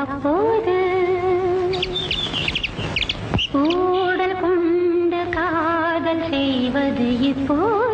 அப்போது ஊடல் கொண்டு காதல் செய்வது இப்போது.